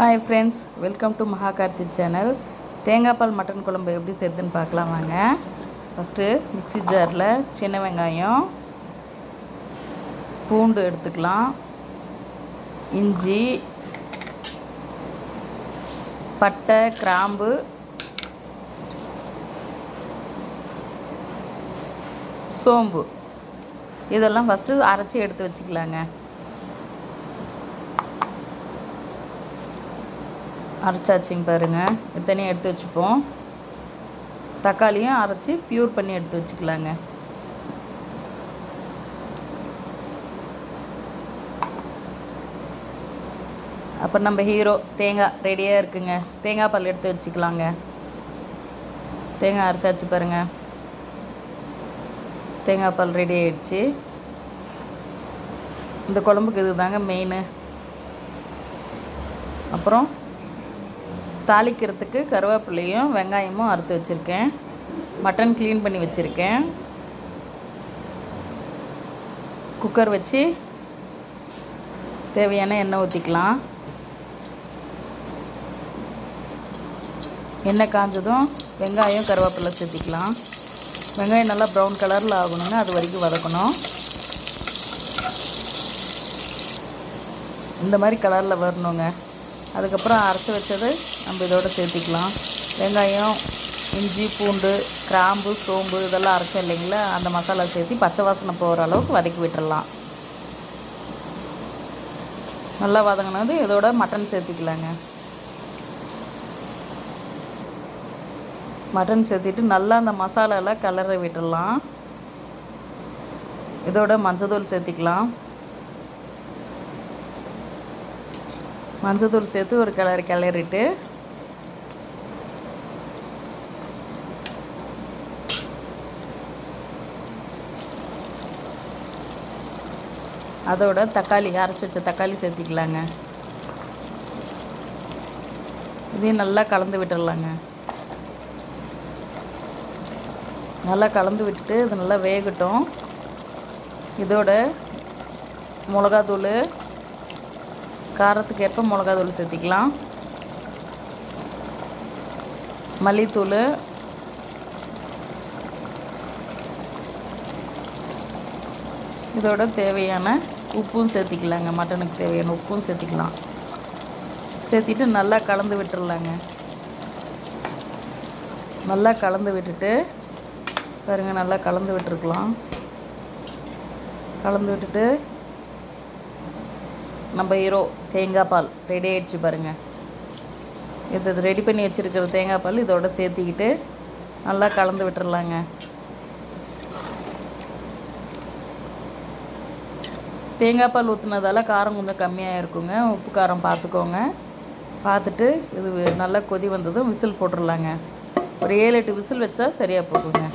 Hi friends welcome to Mahakarthi channel தேங்காய் பால் mutton குழம்பு எப்படி செய்யுதுன்னு பார்க்கலாம் வாங்க. ஃபஸ்ட்டு மிக்ஸி ஜாரில் சின்ன வெங்காயம். பூண்டு எடுத்துக்கலாம். இஞ்சி. பட்டை கிராம்பு. சோம்பு. இதெல்லாம் ஃபஸ்ட்டு அரைச்சி எடுத்து வச்சுக்கலாங்க. அரைச்சாச்சிங்க பாருங்கள் இத்தனையும் எடுத்து வச்சுப்போம். தக்காளியும் அரைச்சி ப்யூர் பண்ணி எடுத்து வச்சுக்கலாங்க. அப்போ நம்ம ஹீரோ தேங்காய் ரெடியாக இருக்குங்க. தேங்காய் பால் எடுத்து வச்சுக்கலாங்க. தேங்காய் அரைச்சாச்சு பாருங்கள் தேங்காய் பால் ரெடி ஆயிடுச்சு. இந்த குழம்புக்கு இது தாங்க மெயின் அப்புறம் தாளிக்கிறதுக்கு கருவேப்பிலையும் வெங்காயமும் அறுத்து வச்சுருக்கேன். மட்டன் க்ளீன் பண்ணி வச்சுருக்கேன். குக்கர் வச்சு தேவையான எண்ணெய் ஊற்றிக்கலாம் எண்ணெய் காஞ்சதும் வெங்காயம் கருவேப்பிலை சேர்த்திக்கலாம். வெங்காயம் நல்லா ப்ரௌன் கலரில் ஆகணுங்க அது வரைக்கும் வதக்கணும். இந்த மாதிரி கலரில் வரணுங்க. அதுக்கப்புறம் அரைச்சி வச்சது நம்ம இதோட சேர்த்திக்கலாம். வெங்காயம் இஞ்சி பூண்டு கிராம்பு சோம்பு இதெல்லாம் அரைச்சோம் இல்லைங்களா? அந்த மசாலா சேர்த்தி பச்சை வாசனை போகிற அளவுக்கு வதக்கி விட்டுடலாம் நல்லா வதங்கினது இதோட மட்டன் சேர்த்திக்கலாங்க. மட்டன் சேர்த்திட்டு நல்லா அந்த மசாலாலாம் கலரை விட்டுடலாம் இதோட மஞ்சள் தூள் சேர்த்திக்கலாம். மஞ்சத்தூள் சேர்த்து ஒரு கிளறி கிளறிட்டு அதோட தக்காளி அரைச்சி வச்ச தக்காளி சேர்த்திக்கலாங்க. இதையும் நல்லா கலந்து விட்டுடலாங்க நல்லா கலந்து விட்டுட்டு இது நல்லா வேகட்டும். இதோட மிளகாத்தூள் காரத்துக்கு ஏற்ப மிளகாத்தூள் சேர்த்திக்கலாம். மல்லித்தூள். இதோட தேவையான உப்பும் சேர்த்திக்கலாங்க. மட்டனுக்கு தேவையான உப்பும் சேர்த்திக்கலாம். சேர்த்திட்டு நல்லா கலந்து விட்டுடலாங்க நல்லா கலந்து விட்டுட்டு பாருங்கள் நல்லா கலந்து விட்டுருக்கலாம். கலந்து விட்டுட்டு நம்ம ஹீரோ தேங்காய் பால் ரெடி ஆகிடுச்சு பாருங்கள் இது ரெடி பண்ணி வச்சுருக்கிற தேங்காய் பால் இதோட சேர்த்திக்கிட்டு நல்லா கலந்து விட்டுறலாங்க. தேங்காய் பால் ஊற்றுனதால காரம் கொஞ்சம் கம்மியாக இருக்குங்க. உப்பு காரம் பார்த்துக்கோங்க பார்த்துட்டு இது நல்லா கொதி வந்ததும் விசில் போட்டுடலாங்க ஒரு ஏழு எட்டு விசில் வச்சா சரியாக போட்டுருங்க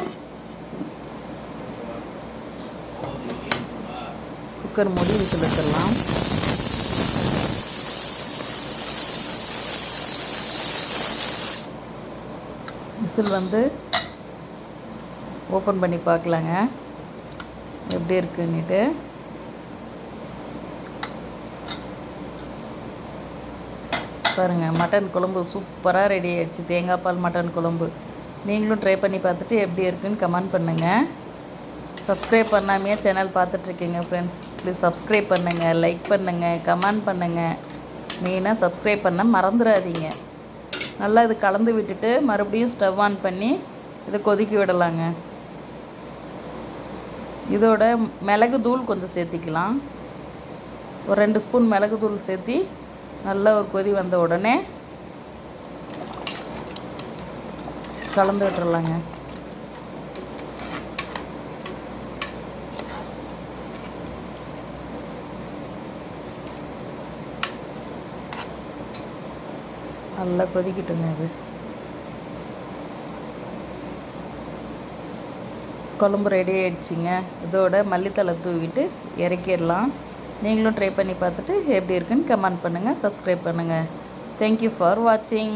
குக்கர் மூடி விசில் வச்சிடலாம். விசில் வந்து ஓப்பன் பண்ணி பார்க்கலாங்க. எப்படி இருக்குன்னுட்டு. பாருங்கள் மட்டன் குழம்பு சூப்பராக ரெடி ஆகிடுச்சு தேங்காய் பால் மட்டன் குழம்பு. நீங்களும் ட்ரை பண்ணி பார்த்துட்டு எப்படி இருக்குன்னு கமெண்ட் பண்ணுங்கள் சப்ஸ்கிரைப் பண்ணாமையே சேனல் பார்த்துட்ருக்கீங்க ஃப்ரெண்ட்ஸ் ப்ளீஸ் சப்ஸ்கிரைப் பண்ணுங்கள் லைக் பண்ணுங்கள் கமெண்ட் பண்ணுங்கள் மெயினாக சப்ஸ்கிரைப் பண்ண மறந்துடாதீங்க நல்லா இது கலந்து விட்டுட்டு மறுபடியும் ஸ்டவ் ஆன் பண்ணி இதை கொதிக்க விடலாங்க. இதோட மிளகு தூள் கொஞ்சம் சேர்த்திக்கலாம். ஒரு ரெண்டு ஸ்பூன் மிளகு தூள் சேர்த்தி நல்லா ஒரு கொதி வந்த உடனே கலந்து விட்டுறலாங்க. நல்லா கொதிக்கட்டுங்க அது குழம்பு ரெடி ஆகிடுச்சிங்க இதோட மல்லித்தலை தூவிட்டு இறக்கிடலாம். நீங்களும் ட்ரை பண்ணி பார்த்துட்டு எப்படி இருக்குன்னு கமெண்ட் பண்ணுங்கள் சப்ஸ்கிரைப் பண்ணுங்கள் தேங்க்யூ ஃபார் வாட்சிங்